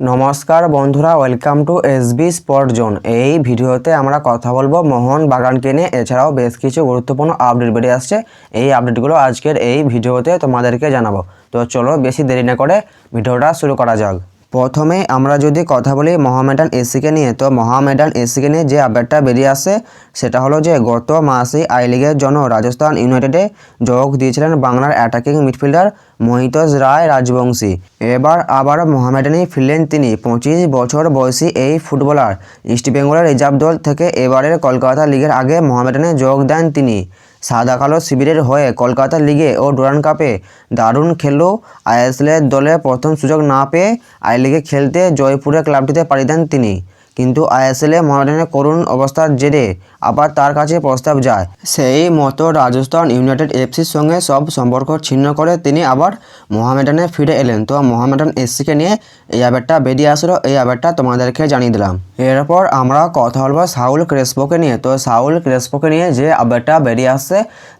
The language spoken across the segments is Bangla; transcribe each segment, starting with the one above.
নমস্কার বন্ধুরা welcome to S B spot zone এই ভিডিওতে আমরা কথা বলব মোহন বাগানকে নিয়ে। এছাড়াও বেশ কিছু গুরুত্বপূর্ণ আপডেট বেরিয়ে আসছে। এই আপডেটগুলো আজকের এই ভিডিওতে তোমাদেরকে জানাব। তো চলো বেশি দেরি না করে ভিডিওটা শুরু করা যাক। প্রথমে আমরা যদি কথা বলি মহামেডান এসিকে নিয়ে, তো মহামেডান এসিকে নিয়ে যে আপডেটটা বেরিয়ে আসে, সেটা হলো যে গত মাসে আই লিগের জন্য রাজস্থান ইউনাইটেডে যোগ দিয়েছিলেন বাংলার অ্যাটাকিং মিডফিল্ডার মহিতোষ রায় রাজবংশী। এবার আবার মোহামেডানে ফিরলেন তিনি, পঁচিশ বছর বয়সী এই ফুটবলার। ইস্টবেঙ্গলের রিজার্ভ দল থেকে এবারের কলকাতা লিগের আগে মোহামেডানে যোগ দেন তিনি। সাদা কালো শিবিরের হয়ে কলকাতা লিগে ও ডুরান কাপে দারুণ খেললেও আইএসএলের দলে প্রথম সুযোগ না পেয়ে আই লিগে খেলতে জয়পুরের ক্লাবটিতে পাড়ি দেন তিনি। কিন্তু আইএসএলে মোহামেডানের করুণ অবস্থার জেরে আবার তার কাছে প্রস্তাব যায়। সেই মতো রাজস্থান ইউনাইটেড এফসির সঙ্গে সব সম্পর্ক ছিন্ন করে তিনি আবার মোহামেডানে ফিরে এলেন। তো মোহামেডান এসসিকে নিয়ে এই আবেরটা বেরিয়ে আসলো। এই আবেরটা তোমাদেরকে জানিয়ে দিলাম। এরপর আমরা কথা বলব সাউল ক্রেসপোকে নিয়ে। তো সাউল ক্রেসপোকে নিয়ে যে আবেরটা বেরিয়ে আসছে,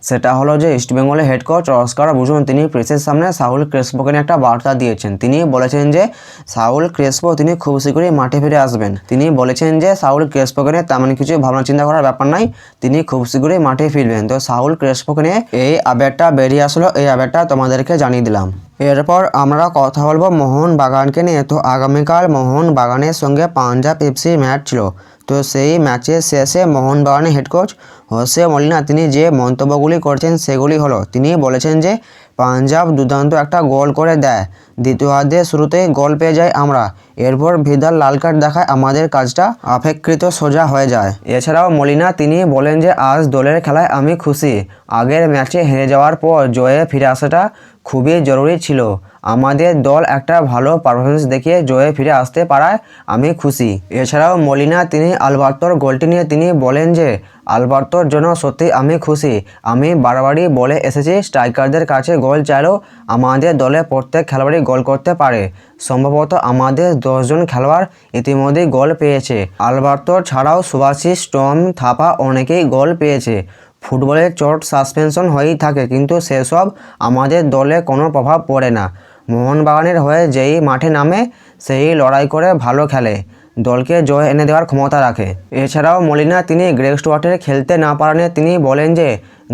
সেটা হলো যে ইস্টবেঙ্গলের হেড কোচ অস্কার বুঝুন তিনি প্রেসের সামনে সাউল ক্রেসপোকে নিয়ে একটা বার্তা দিয়েছেন। তিনি বলেছেন যে সাউল ক্রেসপো, তিনি খুব শীঘ্রই মাঠে ফিরে আসবেন। তিনি বলেছেন যে সাউল ক্রেসপোকে নিয়ে তেমন কিছু ভাবনা চিন্তা করার ব্যাপার নাই তিনি খুব শীঘ্রই মাঠে ফিরবেন। তো সাউল ক্রেসপোকে নিয়ে এই আবেগটা বেরিয়ে আসলো। এই আবেগটা তোমাদেরকে জানিয়ে দিলাম। এরপর আমরা কথা বলব মোহন বাগানকে নিয়ে। তো আগামীকাল মোহন বাগানের সঙ্গে পাঞ্জাব এফসি ম্যাচ ছিল। তো সেই ম্যাচের শেষে মোহন বাগানের হেড কোচ হোসে মলিনা, তিনি যে মন্তব্যগুলি করছেন সেগুলি হলো, তিনি বলেছেন যে পাঞ্জাব দুর্দান্ত একটা গোল করে দেয়। দ্বিতীয়ার্ধের শুরুতেই গোল পেয়ে যাই আমরা। এরপর ভিদাল লাল কার্ড দেখায় আমাদের কাজটা অপেক্ষিত সোজা হয়ে যায়। এছাড়াও মলিনা, তিনি বলেন যে আজ দলের খেলায় আমি খুশি। আগের ম্যাচে হেরে যাওয়ার পর জয়ে ফিরে আসাটা খুবই জরুরি ছিল। আমাদের দল একটা ভালো পারফরমেন্স দেখিয়ে জয়ে ফিরে আসতে পারায় আমি খুশি। এছাড়াও মলিনা, তিনি আলবার্তোর গোলটি নিয়ে তিনি বলেন যে, আলবার্তোর জন্য সত্যি আমি খুশি। আমি বারবারই বলে এসেছি, স্ট্রাইকারদের কাছে গোল চাইলেও আমাদের দলে প্রত্যেক খেলোয়াড়ই গোল করতে পারে। সম্ভবত আমাদের দশজন খেলোয়াড় ইতিমধ্যেই গোল পেয়েছে। আলবার্তোর ছাড়াও সুভাশিস স্টম থাপা অনেকেই গোল পেয়েছে। ফুটবলের চোট সাসপেনশন হয়েই থাকে, কিন্তু সেসব আমাদের দলে কোনো প্রভাব পড়ে না। মোহনবাগানের হয়ে যেই মাঠে নামে, সেই লড়াই করে ভালো খেলে। দলকে জয় এনে দেওয়ার ক্ষমতা রাখে। এছাড়াও মলিনা, তিনি গ্রেগ স্টুয়ার্টের খেলতে না পারা নিয়ে তিনি বলেন যে,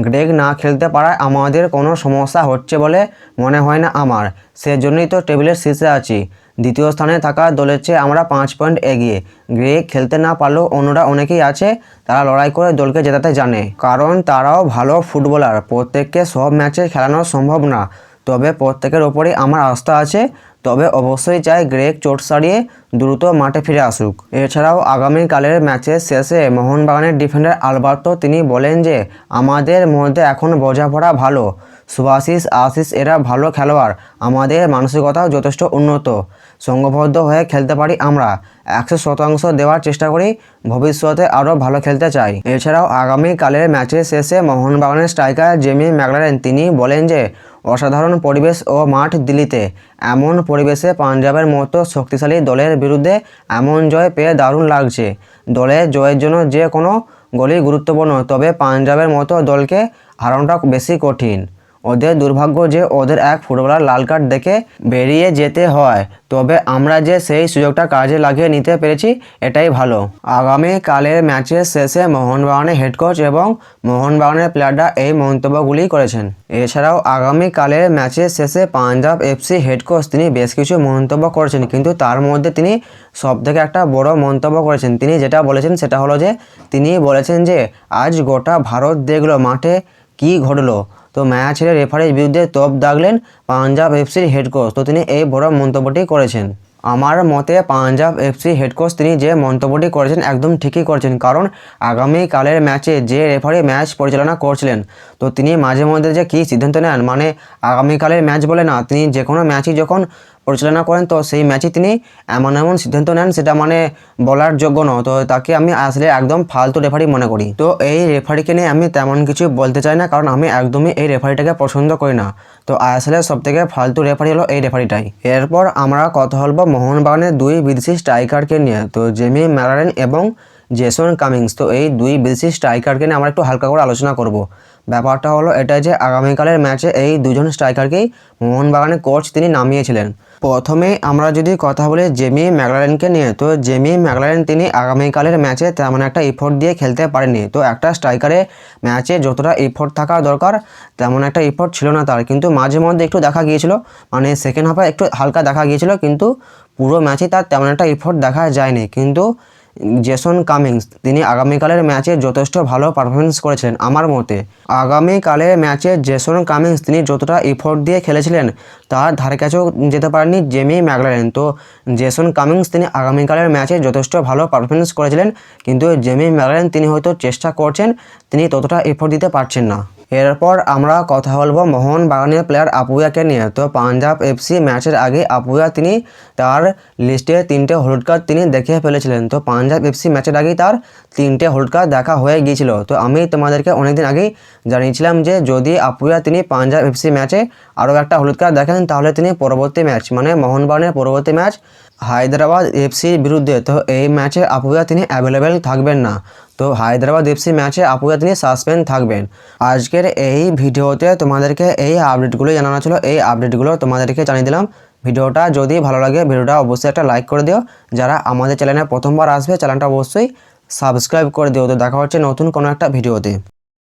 গ্রেগ না খেলতে পারায় আমাদের কোনো সমস্যা হচ্ছে বলে মনে হয় না আমার। সেজন্যই তো টেবিলের শীর্ষে আছি। দ্বিতীয় স্থানে থাকা দলের চেয়ে আমরা পাঁচ পয়েন্ট এগিয়ে। গ্রে খেলতে না পারলেও অন্যরা অনেকেই আছে, তারা লড়াই করে দলকে জেতাতে জানে। কারণ তারাও ভালো ফুটবলার, প্রত্যেককে সব ম্যাচে খেলানো সম্ভব না। তবে প্রত্যেকের ওপরেই আমার আস্থা আছে। তবে অবশ্যই চাই গ্রেগ চোট সারিয়ে দ্রুত মাঠে ফিরে আসুক। এছাড়াও আগামীকালের ম্যাচের শেষে মোহনবাগানের ডিফেন্ডার আলবার্তো তিনি বলেন যে, আমাদের মধ্যে এখন বোঝাপড়া ভালো। সুভাশিস আশিস এরা ভালো খেলোয়াড়। আমাদের মানসিকতাও যথেষ্ট উন্নত। সংঘবদ্ধ হয়ে খেলতে পারি আমরা। একশো শতাংশ দেওয়ার চেষ্টা করি। ভবিষ্যতে আরও ভালো খেলতে চাই। এছাড়াও আগামীকালের ম্যাচের শেষে মোহনবাগানের স্ট্রাইকার জেমি ম্যাকলারেন তিনি বলেন যে অসাধারণ পরিবেশ ও মাঠ দিল্লিতে। এমন পরিবেশে পাঞ্জাবের মতো শক্তিশালী দলের বিরুদ্ধে এমন জয় পেয়ে দারুণ লাগছে। দলে জয়ের জন্য যে কোনো গলি গুরুত্বপূর্ণ, তবে পাঞ্জাবের মতো দলকে হারানোটা বেশি কঠিন। ওদের দুর্ভাগ্য যে ওদের এক ফুটবলার লাল কার্ড দেখে বেরিয়ে যেতে হয়। তবে আমরা যে সেই সুযোগটা কাজে লাগিয়ে নিতে পেরেছি, এটাই ভালো। আগামী কালের ম্যাচের শেষে মোহনবাগানের হেড কোচ এবং মোহনবাগানের প্লেয়াররা এই মন্তব্যগুলি করেছেন। এছাড়াও আগামী কালের ম্যাচের শেষে পাঞ্জাব এফসি হেড কোচ তিনি বেশ কিছু মন্তব্য করেছেন, কিন্তু তার মধ্যে তিনি সব থেকে একটা বড় মন্তব্য করেছেন। তিনি যেটা বলেছেন সেটা হলো যে, তিনি বলেছেন যে, আজ গোটা ভারত দেখল মাঠে কী ঘটলো। তো ম্যাচ হেরে রেফারির বিরুদ্ধে তোপ দাগলেন পাঞ্জাব এফসির হেড কোচ তো তিনি এই বড় মন্তব্যটি করেছেন। আমার মতে পাঞ্জাব এফসি হেড কোচ তিনি যে মন্তব্যটি করেছেন একদম ঠিকই করেছেন, কারণ আগামীকালের ম্যাচে যে রেফারি ম্যাচ পরিচালনা করছিলেন, তো তিনি মাঝে মধ্যে যে কী সিদ্ধান্ত নেন মানে আগামীকালের ম্যাচ বলে না, তিনি যে কোনো ম্যাচই যখন পরিচালনা করেন, তো সেই ম্যাচে তিনি এমন এমন সিদ্ধান্ত নেন, সেটা মানে বলার যোগ্য নয়। তো তাকে আমি আসলে একদম ফালতু রেফারি মনে করি। তো এই রেফারিকে নিয়ে আমি তেমন কিছু বলতে চাই না, কারণ আমি একদমই এই রেফারিটাকে পছন্দ করি না। তো আসলে সব থেকে ফালতু রেফারি হলো এই রেফারিটাই এরপর আমরা কথা বলব মোহনবাগানের দুই বিদেশি স্ট্রাইকারকে নিয়ে, তো জেমি ম্যারারেন এবং জেসন কামিংস। তো এই দুই বিদেশি স্ট্রাইকারকে নিয়ে আমরা একটু হালকা করে আলোচনা করব। ব্যাপারটা হলো এটা যে আগামীকালের ম্যাচে এই দুজন স্ট্রাইকারকেই মোহনবাগানের কোচ তিনি নামিয়েছিলেন। প্রথমে আমরা যদি কথা বলি জেমি ম্যাকলারেনকে নিয়ে, তো জেমি ম্যাকলারেন তিনি আগামীকালের ম্যাচে তেমন একটা ইফোর্ট দিয়ে খেলতে পারেনি তো একটা স্ট্রাইকারে ম্যাচে যতটা ইফোর্ট থাকা দরকার, তেমন একটা ইফোর্ট ছিল না তার। কিন্তু মাঝে মধ্যে একটু দেখা গিয়েছিল মানে সেকেন্ড হাফে একটু হালকা দেখা গিয়েছিল, কিন্তু পুরো ম্যাচে তার তেমন একটা ইফোর্ট দেখা যায়নি। কিন্তু জেসন কামিংস। তিনি আগামীকালের ম্যাচে যথেষ্ট ভালো পারফরমেন্স করেছিলেন আমার মতে। আগামীকালের ম্যাচে জেসন কামিংস তিনি যতটা ইফোর্ট দিয়ে খেলেছিলেন, তার ধারে কাছেও যেতে পারেনি জেমি ম্যাকলারেন। তো জেসন কামিংস তিনি আগামীকালের ম্যাচে যথেষ্ট ভালো পারফরমেন্স করেছিলেন, কিন্তু জেমি ম্যাকলারেন তিনি হয়তো চেষ্টা করছেন, তিনি ততটা এফোর্ট দিতে পারছেন না। এরপর আমরা কথা বলব মোহন বাগানের প্লেয়ার আপুয়াকে নিয়ে। তো পাঞ্জাব এফসি ম্যাচের আগে আপুয়া তিনি তার লিস্টে তিনটে হলুদ কার্ড তিনি দেখে ফেলেছিলেন। তো পাঞ্জাব এফসি ম্যাচের আগেই তার তিনটে হলুদ কার্ড দেখা হয়ে গিয়েছিল। তো আমি তোমাদেরকে অনেকদিন আগেই জানিয়েছিলাম যে যদি আপুয়া তিনি পাঞ্জাব এফসি ম্যাচে আরও একটা হলুদ কার্ড দেখেন, তাহলে তিনি পরবর্তী ম্যাচ মানে মোহনবাগানের পরবর্তী ম্যাচ হায়দ্রাবাদ এফসির বিরুদ্ধে, তো এই ম্যাচে আপুয়া তিনি অ্যাভেলেবেল থাকবেন না। তো হায়দ্রাবাদ এফসি ম্যাচে আপুয়া তিনি সাসপেন্ড থাকবেন। আজকের এই ভিডিওতে তোমাদেরকে এই আপডেটগুলো জানানো ছিল। এই আপডেটগুলো তোমাদেরকে জানিয়ে দিলাম। ভিডিওটা যদি ভালো লাগে, ভিডিওটা অবশ্যই একটা লাইক করে দিও। যারা আমাদের চ্যানেলে প্রথমবার আসবে চ্যানেলটা অবশ্যই সাবস্ক্রাইব করে দিও। তো দেখা হচ্ছে নতুন কোনো একটা ভিডিওতে।